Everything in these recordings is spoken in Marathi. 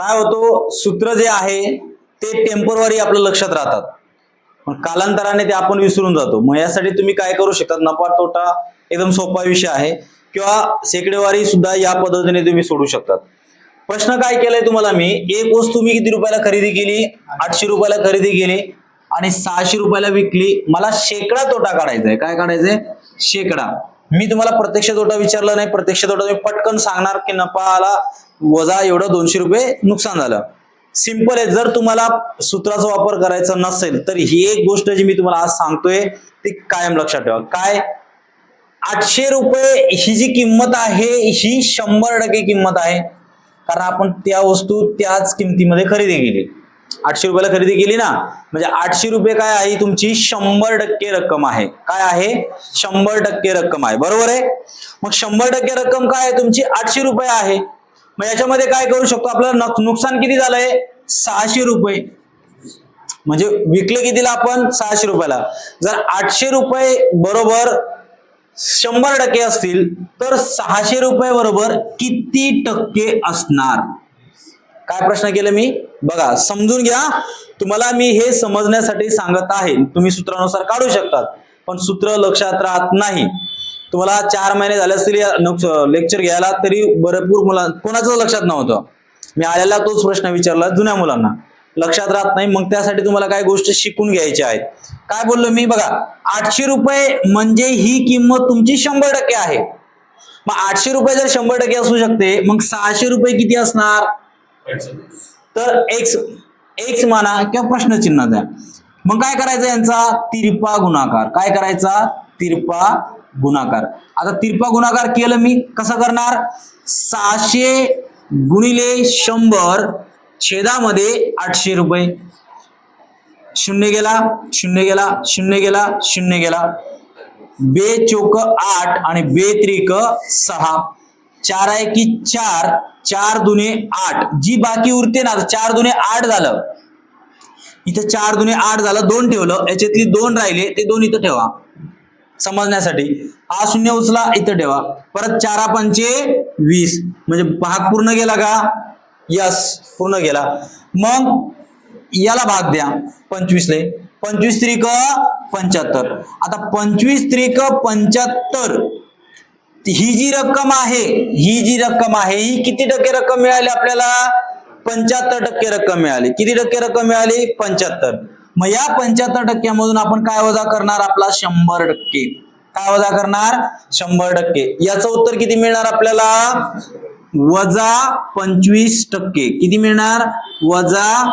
काय होतो सूत्र जे आहे ते टेंपररी आपल्या लक्षात राहतात. पण कालांतराने ते आपण विसरून जातो. मग यासाठी तुम्ही काय करू शकता? नफा तोटा एकदम सोपा विषय आहे. किंवा शेकडेवारी सुद्धा या पद्धतीने तुम्ही सोडू शकतात. प्रश्न काय केलाय तुम्हाला मी? एक वस्तू मी किती रुपयाला खरेदी केली? आठशे रुपयाला खरेदी केली आणि सहाशे रुपयाला विकली. मला शेकडा तोटा काढायचा आहे. काय काढायचंय? शेकडा. मी तुम्हाला प्रत्यक्ष तोटा विचारला नाही. प्रत्यक्ष तोटा तुम्ही पटकन सांगणार की नफा आला वजा एवढं दोनशे रुपये नुकसान झालं. सिंपल आहे. जर तुम्हाला सूत्राचा वापर करायचा नसेल तर ही एक गोष्ट जी मी तुम्हाला आज सांगतोय ती कायम लक्षात ठेवा. काय? आठशे रुपये ही जी किंमत आहे ही शंभर टक्के किंमत आहे. कारण आपण त्या वस्तू त्याच किमतीमध्ये खरेदी केली. आठशे रुपयाला खरेदी केली ना म्हणजे आठशे रुपये काय आहे तुमची? शंभर टक्के रक्कम आहे. काय आहे? शंभर टक्के रक्कम आहे. बरोबर आहे? मग शंभर टक्के रक्कम काय आहे? तुमची आठशे रुपये आहे. मग याच्यामध्ये काय करू शकतो? आपल्याला नुकसान किती झालंय? सहाशे रुपये. म्हणजे विकले कितीला आपण? सहाशे रुपयाला. जर आठशे रुपये बरोबर शंभर टक्के असतील तर सहाशे रुपये बरोबर किती टक्के असणार? काय प्रश्न केले मी? बघा समजून घ्या. तुम्हाला मी हे समजण्यासाठी सांगत आहे. तुम्ही सूत्रानुसार काढू शकतात. पण सूत्र लक्षात राहत नाही. तुम्हाला चार महिने झाले असतील लेक्चर घ्यायला तरी भरपूर मुला कोणाचं लक्षात नव्हतं. मी आलेला तोच प्रश्न विचारला जुन्या मुलांना. लक्षात राहत नाही. मग त्यासाठी तुम्हाला काय गोष्ट शिकून घ्यायची आहेत. काय बोललो मी? बघा आठशे रुपये म्हणजे ही किंमत तुमची शंभर टक्के आहे. मग आठशे रुपये जर शंभर टक्के असू शकते मग सहाशे रुपये किती असणार? तर एक्स एक्स माना किंवा प्रश्नचिन्ह द्या. मग काय करायचं यांचा? तिरपा गुणाकार. काय करायचा? तिरपा गुणाकार. आता तिरपा गुणाकार केलं मी कसं करणार? सहाशे गुणिले शंभर छेदामध्ये आठशे रुपये. शून्य गेला शून्य गेला शून्य गेला शून्य गेला. बे चोक आठ आणि बे त्रिक सहा. चार आहे की चार चार दुने आठ. जी बाकी उरते ना चार दुने आठ झालं. इथं चार दुने आठ झालं दोन ठेवलं. याच्यातली दोन राहिले ते दोन इथं ठेवा. समजण्यासाठी. हा शून्य उचला इथं ठेवा. परत चारा पंचे वीस. म्हणजे भाग पूर्ण गेला का? यस पूर्ण गेला. मग याला भाग द्या. पंचवीसले पंचवीस त्रिक पंच्याहत्तर. आता पंचवीस त्रिक पंच्याहत्तर. ही जी रक्कम आहे ही जी रक्कम आहे ही किती टक्के रक्कम मिळाली आपल्याला? पंच्याहत्तर टक्के रक्कम मिळाली. किती टक्के रक्कम मिळाली? पंच्याहत्तर. मग या पंच्याहत्तर टक्क्यामधून आपण काय वजा करणार? आपला शंभर टक्के. काय वजा करणार? शंभर टक्के. याचं उत्तर किती मिळणार आपल्याला? वजा पंचवीस टक्के. किती मिळणार? वजा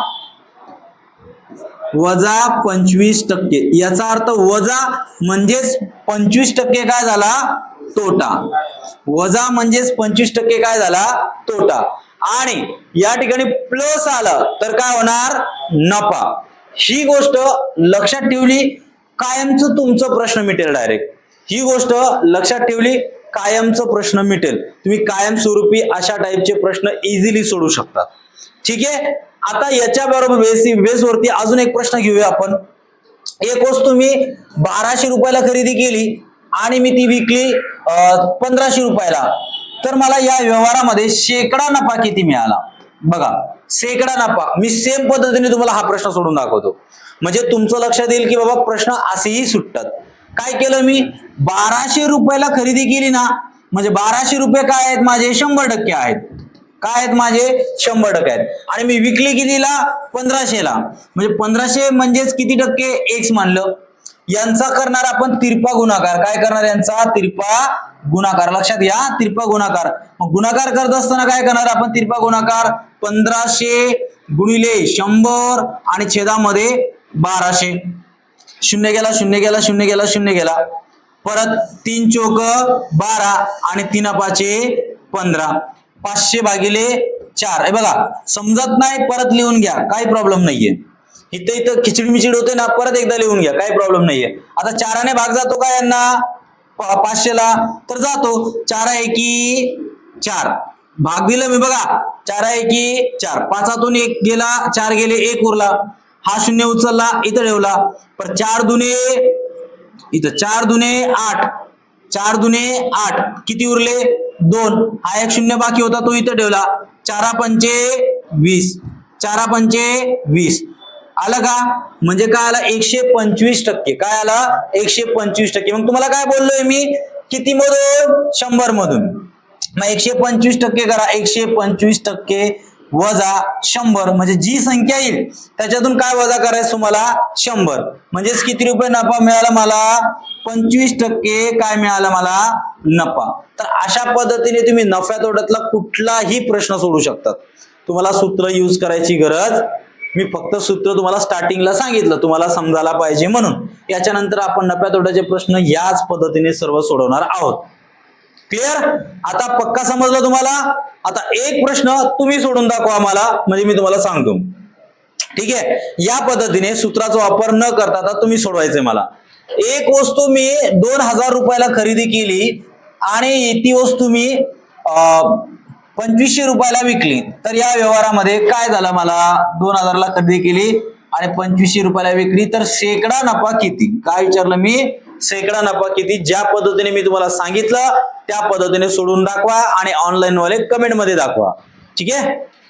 वजा पंचवीस टक्के. याचा अर्थ वजा म्हणजेच पंचवीस टक्के काय झाला? तोटा. वजा म्हणजेच पंचवीस टक्के काय झाला? तोटा. आणि या ठिकाणी प्लस आलं तर काय होणार? नफा. ही गोष्ट लक्षात ठेवली कायमचं तुमचं प्रश्न मिटेल डायरेक्ट ही गोष्ट लक्षात ठेवली कायमचं प्रश्न मिटेल. तुम्ही कायमस्वरूपी अशा टाईपचे प्रश्न इझिली सोडू शकता. ठीक आहे? आता याच्या बरोबर बेस बेसवरती अजून एक प्रश्न घेऊया आपण. एक वस्तू मी बाराशे रुपयाला खरेदी केली. आणि मी ती विकली पंधराशे रुपयाला. तर मला या व्यवहारामध्ये शेकडा नफा किती मिळाला? बघा शेकडा नफा. मी सेम पद्धतीने तुम्हाला हा प्रश्न सोडून दाखवतो. म्हणजे तुमचं लक्षात येईल की बाबा प्रश्न असेही सुटतात. काय केलं मी? बाराशे रुपयाला खरेदी केली ना म्हणजे बाराशे रुपये काय आहेत माझे? शंभर टक्के आहेत. काय आहेत माझे? शंभर टक्के आहेत. आणि मी विकली कितीला? पंधराशेला. म्हणजे पंधराशे म्हणजेच किती टक्के? एक्स मानलं. यांचा करणार आपण तिरपा गुणाकार. काय करणार यांचा? तिरपा गुणाकार. लक्षात घ्या तिरपा गुणाकार. मग गुणाकार करत असताना काय करणार आपण? तिरपा गुणाकार पंधराशे गुणिले शंभर आणि छेदामध्ये बाराशे. शून्य गेला शून्य गेला शून्य गेला शून्य गेला. परत तीन चोक बारा आणि तीन पाचे पंधरा. पाचशे भागिले चार. हे बघा समजत नाही परत लिहून घ्या. काही प्रॉब्लेम नाहीये. इथं इथं खिचडी मिचडी होते ना परत एकदा लिहून घ्या काही प्रॉब्लेम नाहीये. आता चाराने भाग जातो का यांना? पा- पाचशेला? तर जातो. चार आहे की चार. भाग दिलं मी बघा. चार आहे की चार. पाचातून एक गेला चार गेले एक उरला. हा शून्य उचलला इथं ठेवला. पर चार दुने इथं चार दुने आठ. चार दुने आठ. किती उरले? दोन. हा एक शून्य बाकी होता तो इथं ठेवला. चारा पंचे वीस. चारा पंचे वीस. आलं का? म्हणजे काय आलं? एकशे पंचवीस टक्के. काय आलं? एकशे पंचवीस टक्के. मग तुम्हाला काय बोललोय मी? किती मधून शंभर मधून मग एकशे पंचवीस टक्के करा. एकशे पंचवीस टक्के वजा शंभर. म्हणजे जी संख्या येईल त्याच्यातून काय वजा करायचं तुम्हाला? शंभर. म्हणजेच किती रुपये नफा मिळाला मला? पंचवीस टक्के काय मिळालं मला? नफा. तर अशा पद्धतीने तुम्ही नफ्या तोट्यातला कुठलाही प्रश्न सोडू शकतात. तुम्हाला सूत्र यूज करायची गरज मी फक्त सूत्र तुम्हाला स्टार्टिंगला सांगितलं तुम्हाला समजायला पाहिजे म्हणून. याच्यानंतर आपण नफ्या तोट्याचे प्रश्न याच पद्धतीने सर्व सोडवणार आहोत. क्लिअर आता पक्का समजलं तुम्हाला? आता एक प्रश्न तुम्ही सोडून दाखवा आम्हाला म्हणजे मी तुम्हाला सांगतो. ठीक आहे? या पद्धतीने सूत्राचा वापर न करता आता तुम्ही सोडवायचे मला. एक वस्तू मी दोन हजार रुपयाला खरेदी केली आणि ती वस्तू मी पंचवीसशे रुपयाला विकली. तर या व्यवहारामध्ये काय झालं मला? दोन हजारला खरेदी केली आणि पंचवीसशे रुपयाला विकली. तर शेकडा नफा किती? काय विचारलं मी? शेकडा नफा किती? ज्या पद्धतीने मी तुम्हाला सांगितलं त्या पद्धतीने सोडून दाखवा आणि ऑनलाईन वाले दाखवा. ठीक आहे?